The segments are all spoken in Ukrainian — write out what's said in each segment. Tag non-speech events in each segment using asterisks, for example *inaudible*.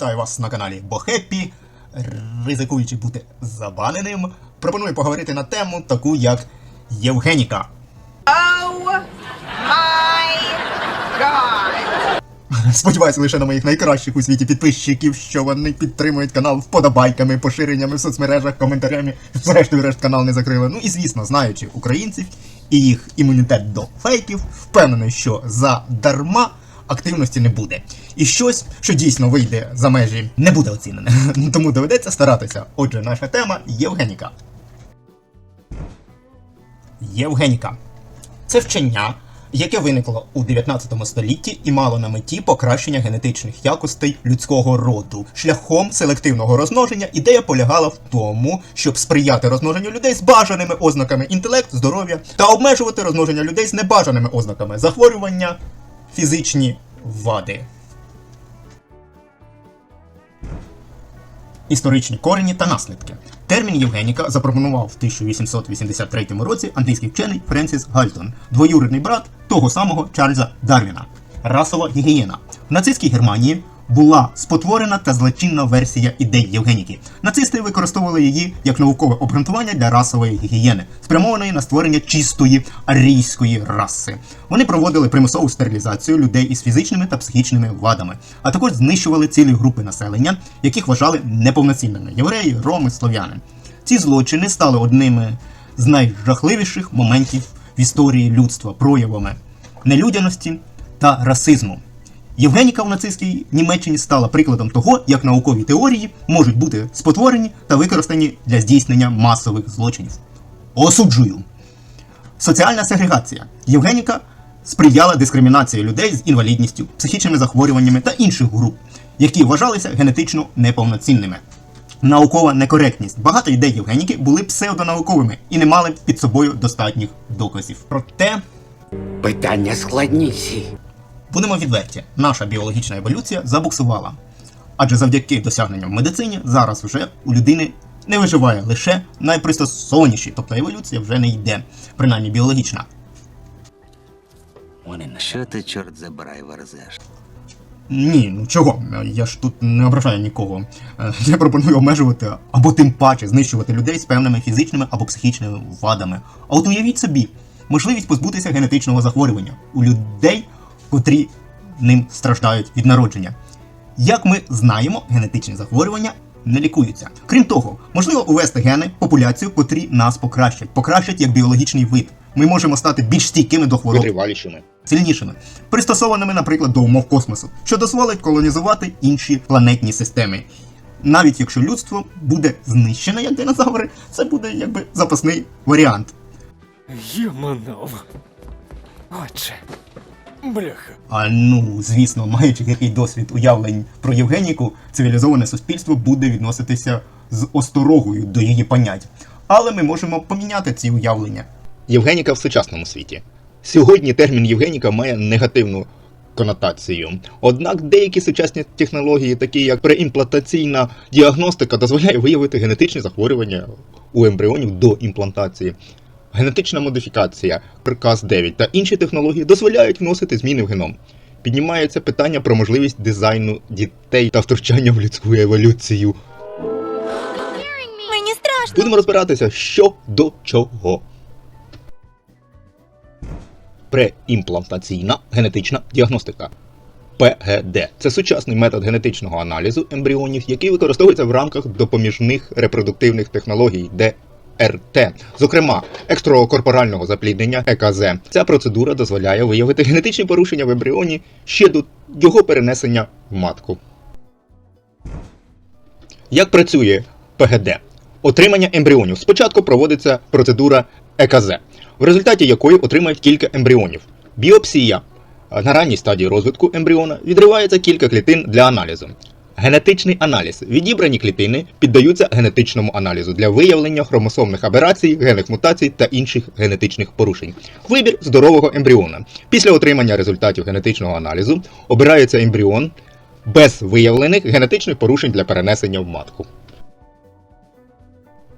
Вітаю вас на каналі Бохеппі. Ризикуючи бути забаненим, пропоную поговорити на тему таку як Євгеніка. Oh my god. Сподіваюся лише на моїх найкращих у світі підписчиків, що вони підтримують канал вподобайками, поширеннями в соцмережах, коментарями. Зрештою, решт канал не закрили. Ну і звісно, знаючи українців і їх імунітет до фейків, впевнений, що задарма активності не буде. І щось, що дійсно вийде за межі, не буде оцінене. *laughs* Тому доведеться старатися. Отже, наша тема Євгеніка. Євгеніка. Це вчення, яке виникло у 19 столітті і мало на меті покращення генетичних якостей людського роду. Шляхом селективного розмноження ідея полягала в тому, щоб сприяти розмноженню людей з бажаними ознаками інтелект, здоров'я та обмежувати розмноження людей з небажаними ознаками захворювання, фізичні вади. Історичні корені та наслідки. Термін Євгеніка запропонував в 1883 році англійський вчений Френсіс Гальтон, двоюрідний брат того самого Чарльза Дарвіна. Расова гігієна. В нацистській Германії була спотворена та злочинна версія ідей Євгеніки. Нацисти використовували її як наукове обґрунтування для расової гігієни, спрямованої на створення чистої арійської раси. Вони проводили примусову стерилізацію людей із фізичними та психічними вадами, а також знищували цілі групи населення, яких вважали неповноцінними євреї, роми, слов'яни. Ці злочини стали одними з найжахливіших моментів в історії людства проявами нелюдяності та расизму. Євгеніка в нацистській Німеччині стала прикладом того, як наукові теорії можуть бути спотворені та використані для здійснення масових злочинів. Осуджую. Соціальна сегрегація. Євгеніка сприяла дискримінації людей з інвалідністю, психічними захворюваннями та інших груп, які вважалися генетично неповноцінними. Наукова некоректність. Багато ідей Євгеніки були псевдонауковими і не мали під собою достатніх доказів. Проте Питання складніші. Будемо відверті, наша біологічна еволюція забуксувала. Адже завдяки досягненням в медицині зараз вже у людини не виживає лише найпристосованіші, тобто еволюція вже не йде, принаймні біологічна. Що ти, чорт забирай, верзеш? Ні, ну чого? Я ж тут не ображаю нікого. Е, Я пропоную обмежувати або тим паче знищувати людей з певними фізичними або психічними вадами. А от уявіть собі, можливість позбутися генетичного захворювання у людей, котрі ним страждають від народження. Як ми знаємо, генетичні захворювання не лікуються. Крім того, можливо увести гени, популяцію, котрі нас покращать, покращать як біологічний вид. Ми можемо стати більш стійкими до хвороб витривалішими. сильнішими, пристосованими, наприклад, до умов космосу, що дозволить колонізувати інші планетні системи. Навіть якщо людство буде знищене як динозаври, це буде якби запасний варіант. Юманов. Отче. Бляха. А ну, звісно, маючи який досвід уявлень про Євгеніку, цивілізоване суспільство буде відноситися з осторогою до її понять. Але ми можемо поміняти ці уявлення. Євгеніка в сучасному світі. Сьогодні термін Євгеніка має негативну конотацію. Однак деякі сучасні технології, такі як преімплантаційна діагностика, дозволяє виявити генетичні захворювання у ембріонів до імплантації. Генетична модифікація, приказ 9 та інші технології дозволяють вносити зміни в геном. Піднімається питання про можливість дизайну дітей та втручання в людську еволюцію. Мені страшно. Будемо розбиратися, що до чого. Преімплантаційна генетична діагностика. ПГД це сучасний метод генетичного аналізу ембріонів, який використовується в рамках допоміжних репродуктивних технологій ДРТ, зокрема екстракорпорального запліднення ЕКЗ. Ця процедура дозволяє виявити генетичні порушення в ембріоні ще до його перенесення в матку. Як працює ПГД? Отримання ембріонів. Спочатку проводиться процедура ЕКЗ, в результаті якої отримають кілька ембріонів. Біопсія. На ранній стадії розвитку ембріона відривається кілька клітин для аналізу. Генетичний аналіз. Відібрані клітини піддаються генетичному аналізу для виявлення хромосомних аберацій, генних мутацій та інших генетичних порушень. Вибір здорового ембріона. Після отримання результатів генетичного аналізу обирається ембріон без виявлених генетичних порушень для перенесення в матку.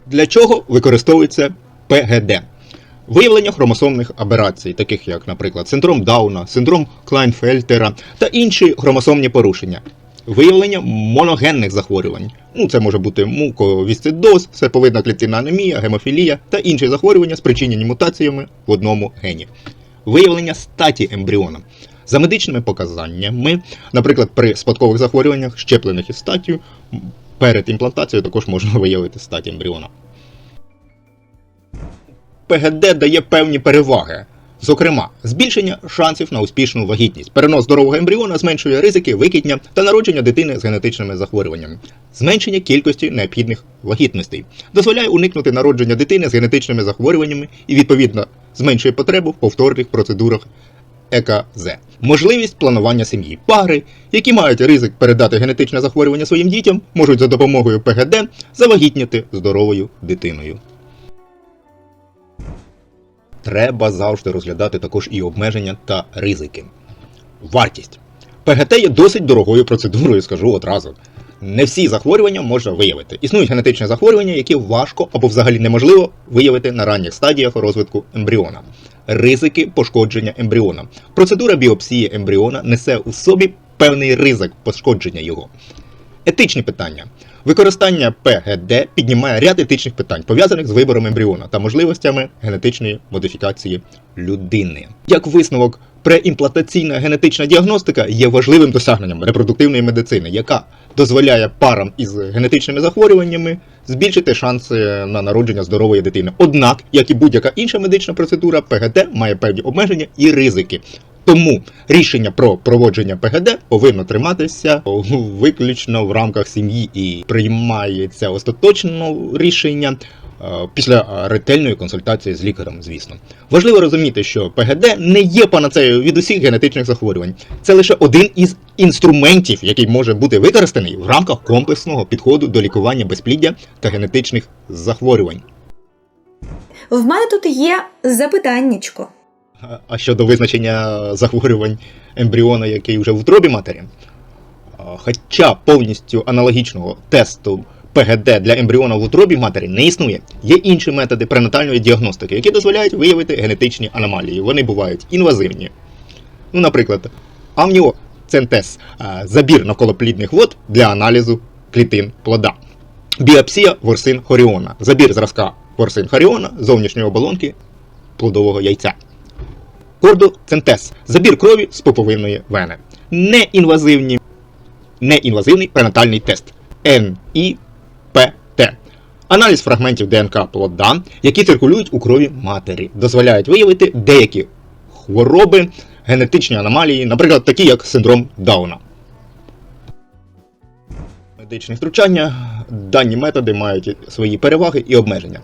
Для чого використовується ПГД? Виявлення хромосомних аберацій, таких як, наприклад, синдром Дауна, синдром Клайнфельтера та інші хромосомні порушення. Виявлення моногенних захворювань. Ну, це може бути муковісцидоз, серповидна клітинна анемія, гемофілія та інші захворювання, спричинені мутаціями в одному гені. Виявлення статі ембріона. За медичними показаннями, наприклад, при спадкових захворюваннях, щеплених із статтю, перед імплантацією також можна виявити статі ембріона. ПГД дає певні переваги. Зокрема, збільшення шансів на успішну вагітність. Перенос здорового ембріона зменшує ризики викидня та народження дитини з генетичними захворюваннями, зменшення кількості необхідних вагітностей, дозволяє уникнути народження дитини з генетичними захворюваннями і, відповідно, зменшує потребу в повторних процедурах ЕКЗ. Можливість планування сім'ї. Пари, які мають ризик передати генетичне захворювання своїм дітям, можуть за допомогою ПГД завагітніти здоровою дитиною. Треба завжди розглядати також і обмеження та ризики. Вартість. ПГТ є досить дорогою процедурою, скажу одразу. Не всі захворювання можна виявити. Існують генетичні захворювання, які важко або взагалі неможливо виявити на ранніх стадіях розвитку ембріона. Ризики пошкодження ембріона. Процедура біопсії ембріона несе у собі певний ризик пошкодження його. Етичні питання. Використання ПГД піднімає ряд етичних питань, пов'язаних з вибором ембріона та можливостями генетичної модифікації людини. Як висновок, преімплантаційна генетична діагностика є важливим досягненням репродуктивної медицини, яка дозволяє парам із генетичними захворюваннями збільшити шанси на народження здорової дитини. Однак, як і будь-яка інша медична процедура, ПГД має певні обмеження і ризики. Тому рішення про проводження ПГД повинно триматися виключно в рамках сім'ї і приймається остаточне рішення е, після ретельної консультації з лікарем, звісно. Важливо розуміти, що ПГД не є панацеєю від усіх генетичних захворювань. Це лише один із інструментів, який може бути використаний в рамках комплексного підходу до лікування безпліддя та генетичних захворювань. В мене тут є запитаннячко. А- щодо визначення захворювань ембріона, який вже в утробі матері, хоча повністю аналогічного тесту ПГД для ембріона в утробі матері не існує, є інші методи пренатальної діагностики, які дозволяють виявити генетичні аномалії. Вони бувають інвазивні. Ну, наприклад, амніоцентез а, забір навколоплідних вод для аналізу клітин плода. Біопсія ворсин хоріона, забір зразка ворсин хоріона зовнішньої оболонки плодового яйця. Кордоцентез забір крові з поповинної вени. Неінвазивні, неінвазивний пренатальний тест НІПТ. Аналіз фрагментів ДНК плода, які циркулюють у крові матері, дозволяють виявити деякі хвороби, генетичні аномалії, наприклад, такі як синдром Дауна. Медичні втручання дані методи мають свої переваги і обмеження.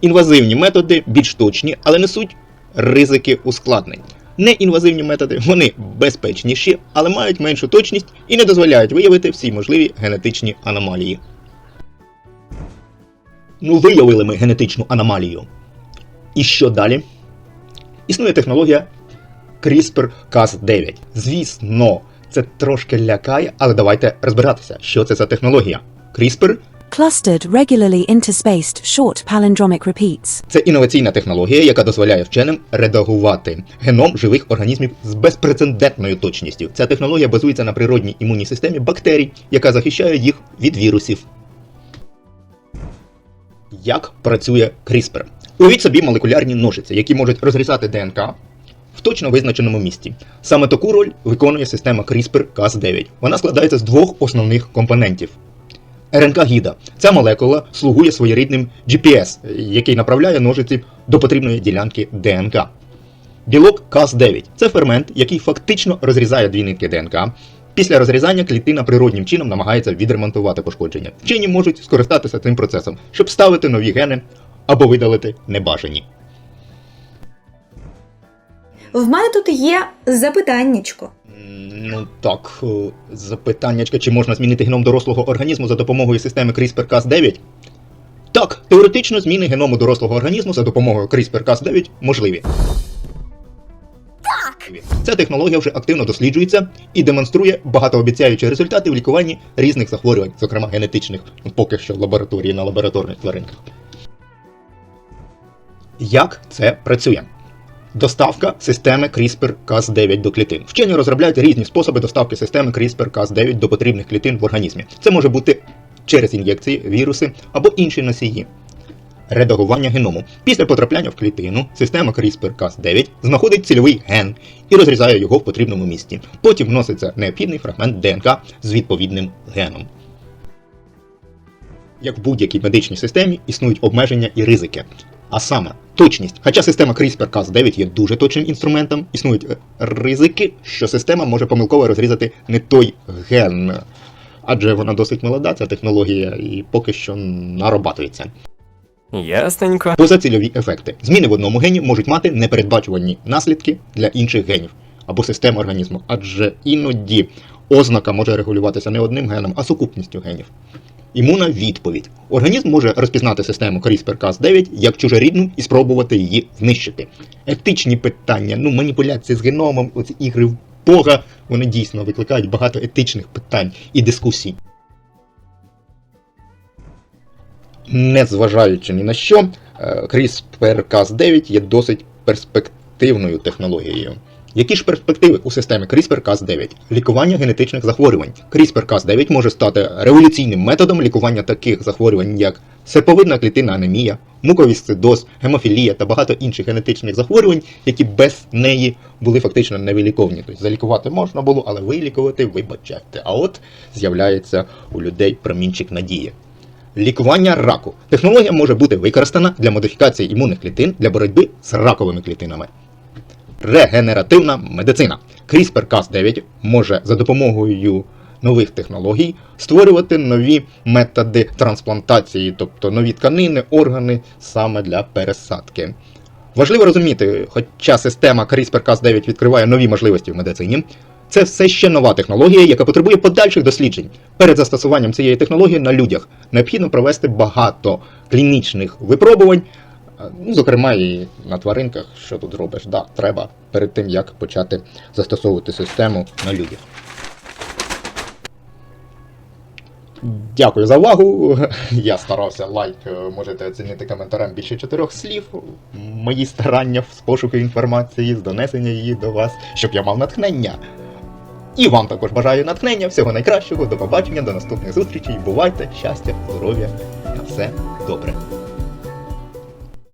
Інвазивні методи більш точні, але несуть ризики ускладнень. Неінвазивні методи вони безпечніші, але мають меншу точність і не дозволяють виявити всі можливі генетичні аномалії. Ну, виявили ми генетичну аномалію. І що далі? Існує технологія CRISPR-Cas9. Звісно, це трошки лякає, але давайте розбиратися, що це за технологія. CRISPR Clustered, regularly interspaced, short palindromic repeats. Це інноваційна технологія, яка дозволяє вченим редагувати геном живих організмів з безпрецедентною точністю. Ця технологія базується на природній імунній системі бактерій, яка захищає їх від вірусів. Як працює CRISPR? Уявіть собі молекулярні ножиці, які можуть розрізати ДНК в точно визначеному місці. Саме таку роль виконує система CRISPR-Cas9. Вона складається з двох основних компонентів. РНК-гіда. Ця молекула слугує своєрідним GPS, який направляє ножиці до потрібної ділянки ДНК. Білок Cas9 це фермент, який фактично розрізає дві нитки ДНК. Після розрізання клітина природнім чином намагається відремонтувати пошкодження. Вчені можуть скористатися цим процесом, щоб ставити нові гени або видалити небажані. В мене тут є запитаннячко. Ну так, е, запитаннячка, чи можна змінити геном дорослого організму за допомогою системи CRISPR-Cas9? Так, теоретично зміни геному дорослого організму за допомогою CRISPR-Cas9 можливі. Так! Ця технологія вже активно досліджується і демонструє багатообіцяючі результати в лікуванні різних захворювань, зокрема генетичних, ну, поки що в лабораторії на лабораторних тваринках. Як це працює? Доставка системи CRISPR-Cas9 до клітин. Вчені розробляють різні способи доставки системи CRISPR-Cas9 до потрібних клітин в організмі. Це може бути через ін'єкції, віруси або інші носії. Редагування геному. Після потрапляння в клітину система CRISPR-Cas9 знаходить цільовий ген і розрізає його в потрібному місці. Потім вноситься необхідний фрагмент ДНК з відповідним геном. Як в будь-якій медичній системі існують обмеження і ризики. А саме точність. Хоча система CRISPR-Cas9 є дуже точним інструментом, існують е, ризики, що система може помилково розрізати не той ген. Адже вона досить молода, ця технологія, і поки що нарабатується. Ясненько. Позацільові ефекти. Зміни в одному гені можуть мати непередбачувані наслідки для інших генів або систем організму, адже іноді ознака може регулюватися не одним геном, а сукупністю генів. Імунна відповідь. Організм може розпізнати систему CRISPR-Cas9 як чужорідну і спробувати її знищити. Етичні питання, ну маніпуляції з геномом, оці ігри в Бога, вони дійсно викликають багато етичних питань і дискусій. Незважаючи ні на що, е, CRISPR-Cas9 є досить перспективною технологією. Які ж перспективи у системі CRISPR-Cas9? Лікування генетичних захворювань. CRISPR-Cas9 може стати революційним методом лікування таких захворювань, як серповидна клітинна анемія, муковісцидоз, гемофілія та багато інших генетичних захворювань, які без неї були фактично невиліковні. Тобто залікувати можна було, але вилікувати вибачайте. А от з'являється у людей промінчик надії. Лікування раку. Технологія може бути використана для модифікації імунних клітин для боротьби з раковими клітинами. Регенеративна медицина. CRISPR-Cas9 може за допомогою нових технологій створювати нові методи трансплантації, тобто нові тканини, органи саме для пересадки. Важливо розуміти, хоча система CRISPR-Cas9 відкриває нові можливості в медицині, це все ще нова технологія, яка потребує подальших досліджень. Перед застосуванням цієї технології на людях необхідно провести багато клінічних випробувань, зокрема і на тваринках, що тут робиш, да, треба перед тим, як почати застосовувати систему на людях. Дякую за увагу. *laughs* Я старався лайк. е, Можете оцінити коментарем більше чотирьох слів. Мої старання з пошуку інформації, з донесення її до вас, щоб я мав натхнення. І вам також бажаю натхнення, всього найкращого, до побачення, до наступних зустрічей. Бувайте, щастя, здоров'я, на все добре.